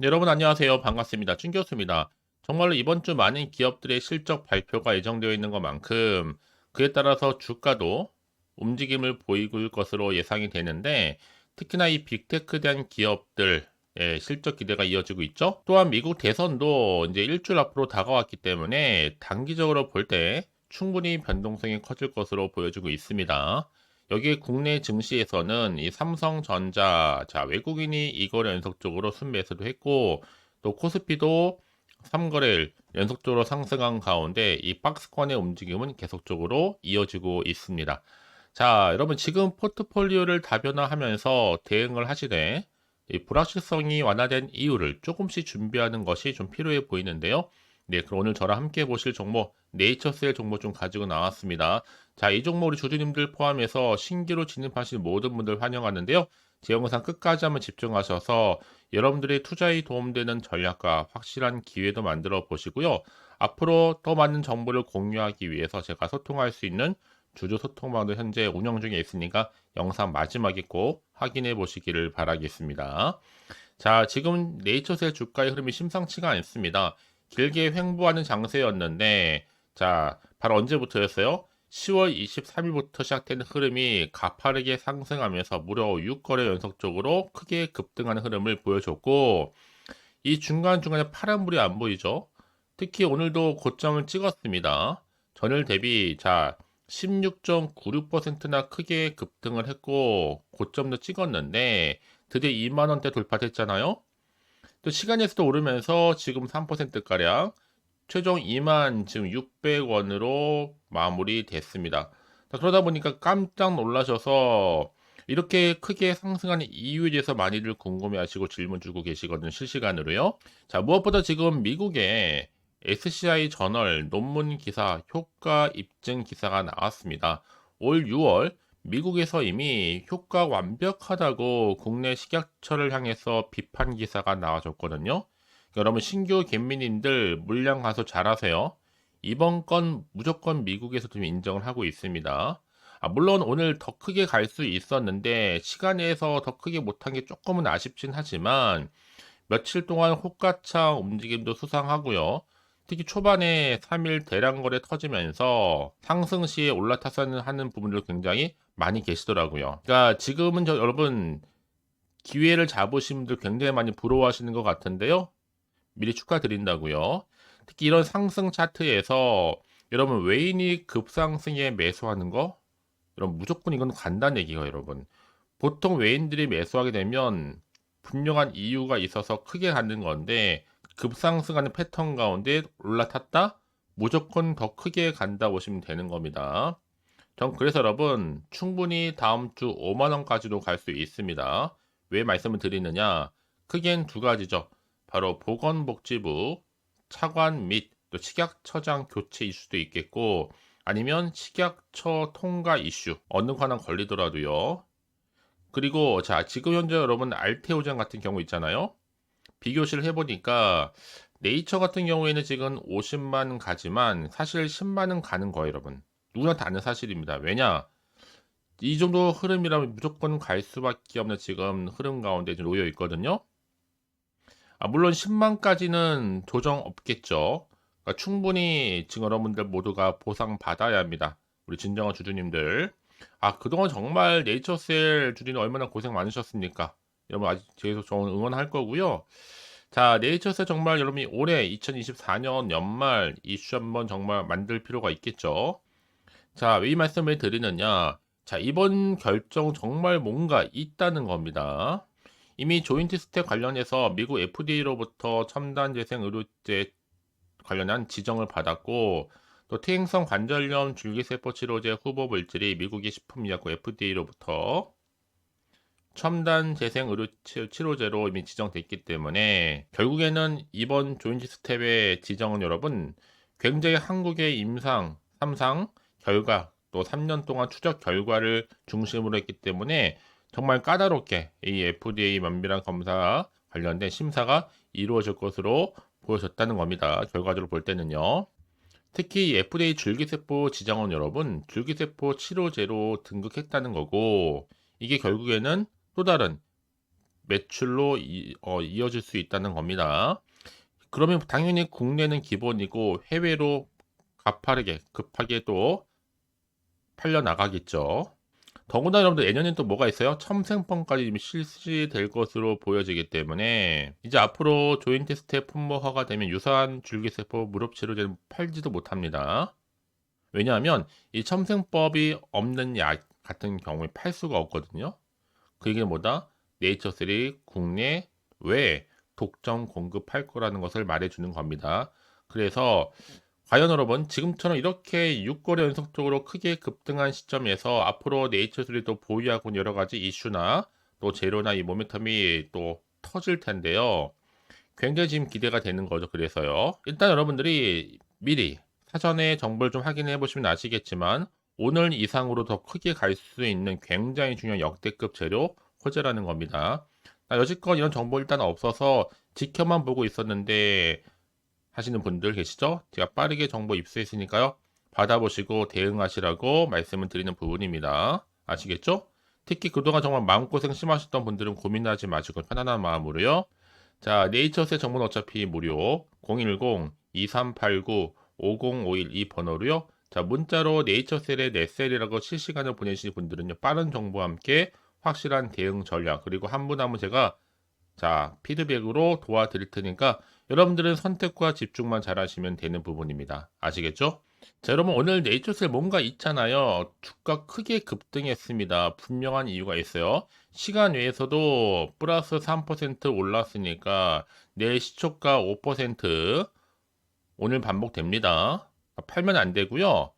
네, 여러분 안녕하세요. 반갑습니다. 준 교수입니다. 정말로 이번 주 많은 기업들의 실적 발표가 예정되어 있는 것만큼 그에 따라서 주가도 움직임을 보이고 것으로 예상이 되는데 특히나 이 빅테크 대한 기업들 의 실적 기대가 이어지고 있죠. 또한 미국 대선도 이제 일주일 앞으로 다가왔기 때문에 단기적으로 볼 때 충분히 변동성이 커질 것으로 보여지고 있습니다. 여기에 국내 증시에서는 이 삼성전자, 자, 외국인이 이거를 연속적으로 순매수도 했고, 또 코스피도 3거래일 연속적으로 상승한 가운데 이 박스권의 움직임은 계속적으로 이어지고 있습니다. 자, 여러분 지금 포트폴리오를 다변화하면서 대응을 하시되 이 불확실성이 완화된 이유를 조금씩 준비하는 것이 좀 필요해 보이는데요. 네, 그럼 오늘 저랑 함께 보실 종목 네이처셀 종목 좀 가지고 나왔습니다. 자, 이 종목 우리 주주님들 포함해서 신규로 진입하실 모든 분들 환영하는데요. 제 영상 끝까지 한번 집중하셔서 여러분들의 투자에 도움되는 전략과 확실한 기회도 만들어 보시고요. 앞으로 더 많은 정보를 공유하기 위해서 제가 소통할 수 있는 주주 소통방도 현재 운영 중에 있으니까 영상 마지막에 꼭 확인해 보시기를 바라겠습니다. 자, 지금 네이처셀 주가의 흐름이 심상치가 않습니다. 길게 횡보하는 장세였는데, 자, 바로 언제부터였어요? 10월 23일부터 시작된 흐름이 가파르게 상승하면서 무려 6거래 연속적으로 크게 급등하는 흐름을 보여줬고, 이 중간중간에 파란불이 안 보이죠? 특히 오늘도 고점을 찍었습니다. 전일 대비, 자, 16.96%나 크게 급등을 했고 고점도 찍었는데 드디어 2만원대 돌파됐잖아요. 또 시간에서도 오르면서 지금 3%가량 최종 2만 지금 600원으로 마무리됐습니다. 그러다 보니까 깜짝 놀라셔서 이렇게 크게 상승하는 이유에 대해서 많이들 궁금해하시고 질문 주고 계시거든요. 실시간으로요. 자 무엇보다 지금 미국에 SCI 저널 논문 기사 효과 입증 기사가 나왔습니다. 올 6월 미국에서 이미 효과 완벽하다고 국내 식약처를 향해서 비판 기사가 나와줬거든요. 여러분 신규 개미님들 물량 가서 잘하세요. 이번 건 무조건 미국에서도 인정을 하고 있습니다. 아, 물론 오늘 더 크게 갈 수 있었는데 시간에서 더 크게 못한 게 조금은 아쉽진 하지만 며칠 동안 호가창 움직임도 수상하고요. 특히 초반에 3일 대량 거래 터지면서 상승 시에 올라타서 하는 분들 굉장히 많이 계시더라고요. 그러니까 지금은 저 여러분 기회를 잡으신 분들 굉장히 많이 부러워하시는 것 같은데요. 미리 축하드린다고요. 특히 이런 상승 차트에서 여러분 외인이 급상승에 매수하는 거 여러분 무조건 이건 간다는 얘기예요, 여러분. 보통 외인들이 매수하게 되면 분명한 이유가 있어서 크게 가는 건데 급상승하는 패턴 가운데 올라탔다? 무조건 더 크게 간다 보시면 되는 겁니다. 전 그래서 여러분 충분히 다음 주 5만 원까지도 갈 수 있습니다. 왜 말씀을 드리느냐? 크게는 두 가지죠. 바로 보건복지부 차관 및 또 식약처장 교체 이슈도 있겠고 아니면 식약처 통과 이슈 어느 하나 걸리더라도요. 그리고 자 지금 현재 여러분 알테오젠 같은 경우 있잖아요. 비교시를 해보니까 네이처 같은 경우에는 지금 50만 가지만 사실 10만은 가는 거예요, 여러분. 누구나 다 아는 사실입니다. 왜냐? 이 정도 흐름이라면 무조건 갈 수밖에 없는 지금 흐름 가운데 놓여 있거든요. 아, 물론 10만까지는 조정 없겠죠. 그러니까 충분히 지금 여러분들 모두가 보상 받아야 합니다. 우리 진정한 주주님들. 아, 그동안 정말 네이처셀 주주님 얼마나 고생 많으셨습니까? 여러분 아직 계속 저 응원할 거고요. 자, 네이처스 정말 여러분이 올해 2024년 연말 이슈 한번 정말 만들 필요가 있겠죠. 자, 왜 이 말씀을 드리느냐? 자, 이번 결정 정말 뭔가 있다는 겁니다. 이미 조인트 스텝 관련해서 미국 FDA로부터 첨단 재생 의료제 관련한 지정을 받았고 또 퇴행성 관절염 줄기세포 치료제 후보 물질이 미국의 식품의약국 FDA로부터 첨단 재생 의료 치료제로 이미 지정됐기 때문에 결국에는 이번 조인트 스텝의 지정은 여러분 굉장히 한국의 임상 3상 결과 또 3년 동안 추적 결과를 중심으로 했기 때문에 정말 까다롭게 이 FDA 면밀한 검사 관련된 심사가 이루어질 것으로 보여졌다는 겁니다. 결과적으로 볼 때는요. 특히 FDA 줄기세포 지정은 여러분 줄기세포 치료제로 등극했다는 거고 이게 결국에는 또 다른 매출로 이, 어, 이어질 수 있다는 겁니다. 그러면 당연히 국내는 기본이고 해외로 가파르게 급하게 또 팔려 나가겠죠. 더구나 여러분들 내년엔 또 뭐가 있어요? 첨생법까지 이미 실시될 것으로 보여지기 때문에 이제 앞으로 조인트 스텝 품목화가 되면 유사한 줄기세포 무릎 치료제는 팔지도 못합니다. 왜냐하면 이 첨생법이 없는 약 같은 경우에 팔 수가 없거든요. 그 얘기는 뭐다? 네이처셀이 국내 외 독점 공급할 거라는 것을 말해주는 겁니다. 그래서 과연 여러분 지금처럼 이렇게 6거래 연속적으로 크게 급등한 시점에서 앞으로 네이처셀이 또 보유하고 여러 가지 이슈나 또 재료나 이 모멘텀이 또 터질 텐데요. 굉장히 지금 기대가 되는 거죠. 그래서요. 일단 여러분들이 미리 사전에 정보를 좀 확인해 보시면 아시겠지만 오늘 이상으로 더 크게 갈 수 있는 굉장히 중요한 역대급 재료 호재라는 겁니다. 나 여지껏 이런 정보 일단 없어서 지켜만 보고 있었는데 하시는 분들 계시죠? 제가 빠르게 정보 입수했으니까요. 받아보시고 대응하시라고 말씀을 드리는 부분입니다. 아시겠죠? 특히 그동안 정말 마음고생 심하셨던 분들은 고민하지 마시고 편안한 마음으로요. 자, 네이처스의 정보는 어차피 무료 010-2389-5051 이 번호로요. 자, 문자로 네이처셀의 넷셀이라고 실시간으로 보내시는 분들은요. 빠른 정보와 함께 확실한 대응 전략 그리고 한 분 한 분 제가 자 피드백으로 도와드릴 테니까 여러분들은 선택과 집중만 잘하시면 되는 부분입니다. 아시겠죠? 자 여러분 오늘 네이처셀 뭔가 있잖아요. 주가 크게 급등했습니다. 분명한 이유가 있어요. 시간 외에서도 플러스 3% 올랐으니까 내일 시초가 5% 오늘 반복됩니다. 팔면 안 되고요.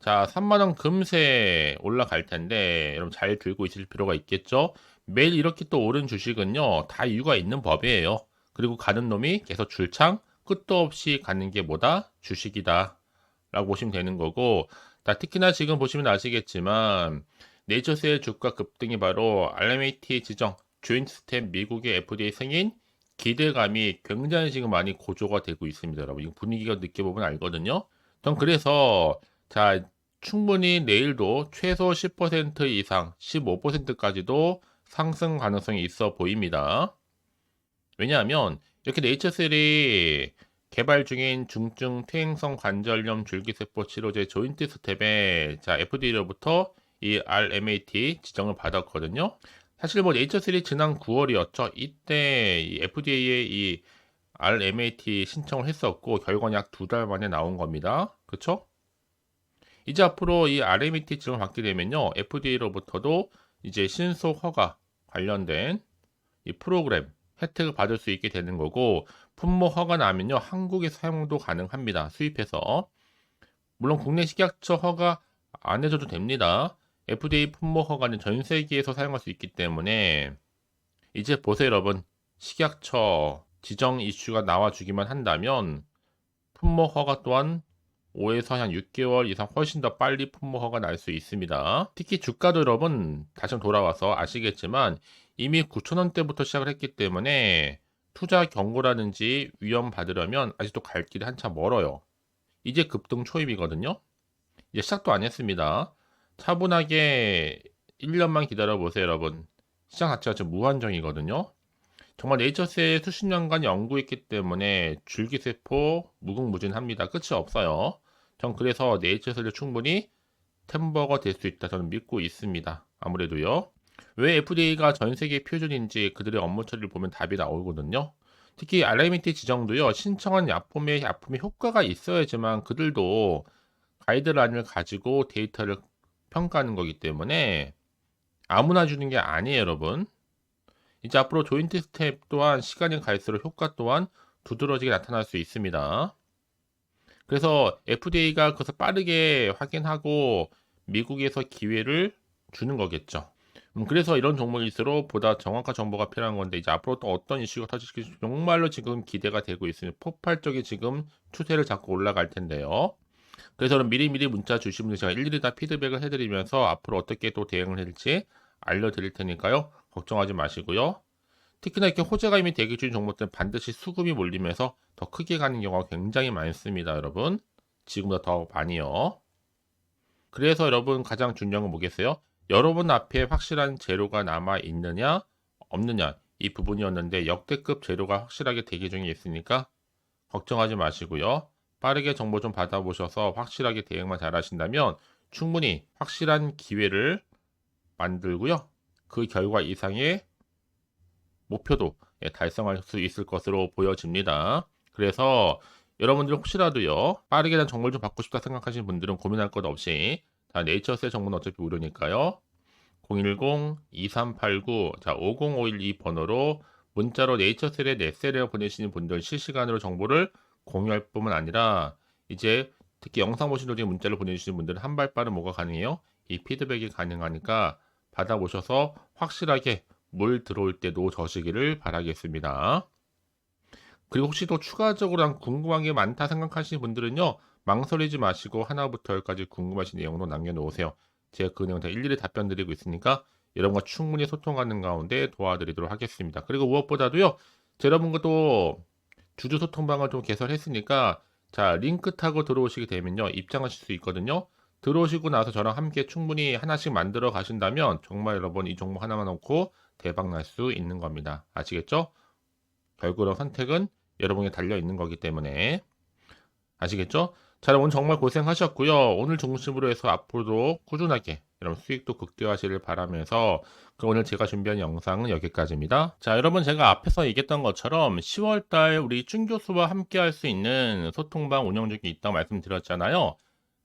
자, 3만원 금세 올라갈 텐데, 여러분 잘 들고 있을 필요가 있겠죠? 매일 이렇게 또 오른 주식은요, 다 이유가 있는 법이에요. 그리고 가는 놈이 계속 줄창, 끝도 없이 가는 게 뭐다? 주식이다. 라고 보시면 되는 거고, 자, 특히나 지금 보시면 아시겠지만, 네이처스의 주가 급등이 바로 RMAT 지정, 조인트 스텝 미국의 FDA 승인, 기대감이 굉장히 지금 많이 고조가 되고 있습니다, 여러분. 이 분위기가 느껴보면 알거든요. 전 그래서, 자, 충분히 내일도 최소 10% 이상, 15%까지도 상승 가능성이 있어 보입니다. 왜냐하면 이렇게 네이처셀이 개발 중인 중증 퇴행성 관절염 줄기세포 치료제 조인트 스텝에 자 FDA로부터 이 RMAT 지정을 받았거든요. 사실 뭐 네이처셀이 지난 9월이었죠. 이때 이 FDA에 이 RMAT 신청을 했었고 결과는 약 두 달 만에 나온 겁니다. 그쵸? 이제 앞으로 이 RMAT 지정을 받게 되면요. FDA로부터도 이제 신속 허가 관련된 이 프로그램 혜택을 받을 수 있게 되는 거고 품목 허가 나면요. 한국에 사용도 가능합니다. 수입해서. 물론 국내 식약처 허가 안 해줘도 됩니다. FDA 품목 허가는 전 세계에서 사용할 수 있기 때문에 이제 보세요 여러분. 식약처 지정 이슈가 나와주기만 한다면 품목 허가 또한 5에서 한 6개월 이상 훨씬 더 빨리 품목허가 날 수 있습니다. 특히 주가도 여러분 다시 돌아와서 아시겠지만 이미 9천원대부터 시작을 했기 때문에 투자 경고라든지 위험 받으려면 아직도 갈 길이 한참 멀어요. 이제 급등 초입이거든요. 이제 시작도 안 했습니다. 차분하게 1년만 기다려 보세요, 여러분. 시장 자체가 지금 무한정이거든요. 정말 네이처스에 수십 년간 연구했기 때문에 줄기세포 무궁무진합니다. 끝이 없어요. 전 그래서 네이처셀도 충분히 템버가 될 수 있다 저는 믿고 있습니다. 아무래도요. 왜 FDA가 전 세계 표준인지 그들의 업무 처리를 보면 답이 나오거든요. 특히 RMT 지정도요. 신청한 약품에 약품의 효과가 있어야지만 그들도 가이드라인을 가지고 데이터를 평가하는 거기 때문에 아무나 주는 게 아니에요, 여러분. 이제 앞으로 조인트 스텝 또한 시간이 갈수록 효과 또한 두드러지게 나타날 수 있습니다. 그래서 FDA가 그것을 빠르게 확인하고 미국에서 기회를 주는 거겠죠. 음, 그래서 이런 종목일수록 보다 정확한 정보가 필요한 건데 이제 앞으로 또 어떤 이슈가 터질지 정말로 지금 기대가 되고 있습니다. 폭발적인 지금 추세를 잡고 올라갈 텐데요. 그래서 미리미리 문자 주시면 제가 일일이 다 피드백을 해드리면서 앞으로 어떻게 또 대응을 할지 알려드릴 테니까요. 걱정하지 마시고요. 특히나 이렇게 호재가 이미 대기 중인 종목들은 반드시 수급이 몰리면서 더 크게 가는 경우가 굉장히 많습니다, 여러분. 지금보다 더 많이요. 그래서 여러분 가장 중요한 건 뭐겠어요? 여러분 앞에 확실한 재료가 남아 있느냐, 없느냐. 이 부분이었는데 역대급 재료가 확실하게 대기 중에 있으니까 걱정하지 마시고요. 빠르게 정보 좀 받아보셔서 확실하게 대응만 잘 하신다면 충분히 확실한 기회를 만들고요. 그 결과 이상의 목표도 예, 달성할 수 있을 것으로 보여집니다. 그래서 여러분들 혹시라도요 빠르게 난 정보를 좀 받고 싶다 생각하시는 분들은 고민할 것 없이 자 네이처스의 정보는 어차피 무료니까요 010-2389자 50512 번호로 문자로 네이처셀의 넷셀에 보내시는 분들 실시간으로 정보를 공유할 뿐만 아니라 이제 특히 영상 보시는 중에 문자를 보내주시는 분들은 한 발 빠른 뭐가 가능해요? 이 피드백이 가능하니까 받아보셔서 확실하게 물 들어올 때도 저시기를 바라겠습니다. 그리고 혹시 또 추가적으로 난 궁금한 게 많다 생각하시는 분들은요, 망설이지 마시고 하나부터 열까지 궁금하신 내용으로 남겨놓으세요. 제가 그 내용 다 일일이 답변 드리고 있으니까 여러분과 충분히 소통하는 가운데 도와드리도록 하겠습니다. 그리고 무엇보다도요, 제 여러분과 또 주주 소통방을 좀 개설했으니까 자 링크 타고 들어오시게 되면요 입장하실 수 있거든요. 들어오시고 나서 저랑 함께 충분히 하나씩 만들어 가신다면 정말 여러분 이 종목 하나만 놓고 대박 날 수 있는 겁니다. 아시겠죠? 결국은 선택은 여러분에 달려 있는 거기 때문에 아시겠죠? 자, 오늘 정말 고생하셨고요. 오늘 중심으로 해서 앞으로도 꾸준하게 여러분 수익도 극대화하시길 바라면서 그럼 오늘 제가 준비한 영상은 여기까지입니다. 자, 여러분 제가 앞에서 얘기했던 것처럼 10월달 우리 준 교수와 함께 할 수 있는 소통방 운영 중에 있다고 말씀드렸잖아요.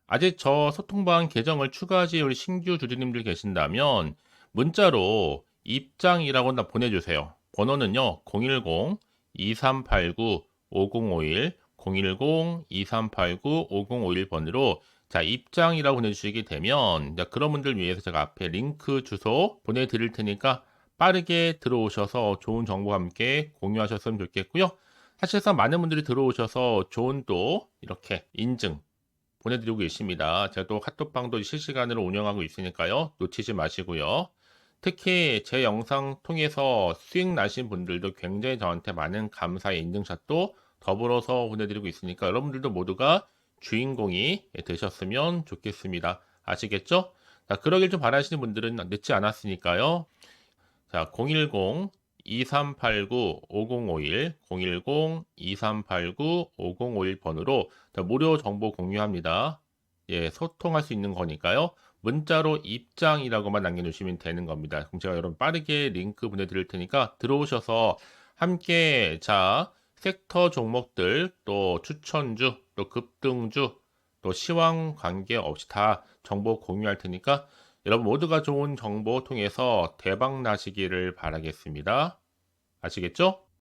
아직 저 소통방 계정을 추가하지 우리 신규 주주님들 계신다면 문자로 입장이라고 하나 보내주세요. 번호는요 010-2389-5051 010-2389-5051 번으로 자 입장이라고 보내주시게 되면 자, 그런 분들 위해서 제가 앞에 링크 주소 보내드릴 테니까 빠르게 들어오셔서 좋은 정보와 함께 공유하셨으면 좋겠고요. 사실상 많은 분들이 들어오셔서 좋은 또 이렇게 인증 보내드리고 계십니다. 제가 또 카톡방도 실시간으로 운영하고 있으니까요. 놓치지 마시고요. 특히 제 영상 통해서 수익 나신 분들도 굉장히 저한테 많은 감사의 인증샷도 더불어서 보내드리고 있으니까 여러분들도 모두가 주인공이 되셨으면 좋겠습니다. 아시겠죠? 자, 그러길 좀 바라시는 분들은 늦지 않았으니까요. 자, 010-2389-5051, 010-2389-5051 번으로 무료 정보 공유합니다. 예, 소통할 수 있는 거니까요. 문자로 입장이라고만 남겨주시면 되는 겁니다. 그럼 제가 여러분 빠르게 링크 보내드릴 테니까 들어오셔서 함께 자 섹터 종목들 또 추천주 또 급등주 또 시황 관계 없이 다 정보 공유할 테니까 여러분 모두가 좋은 정보 통해서 대박 나시기를 바라겠습니다. 아시겠죠?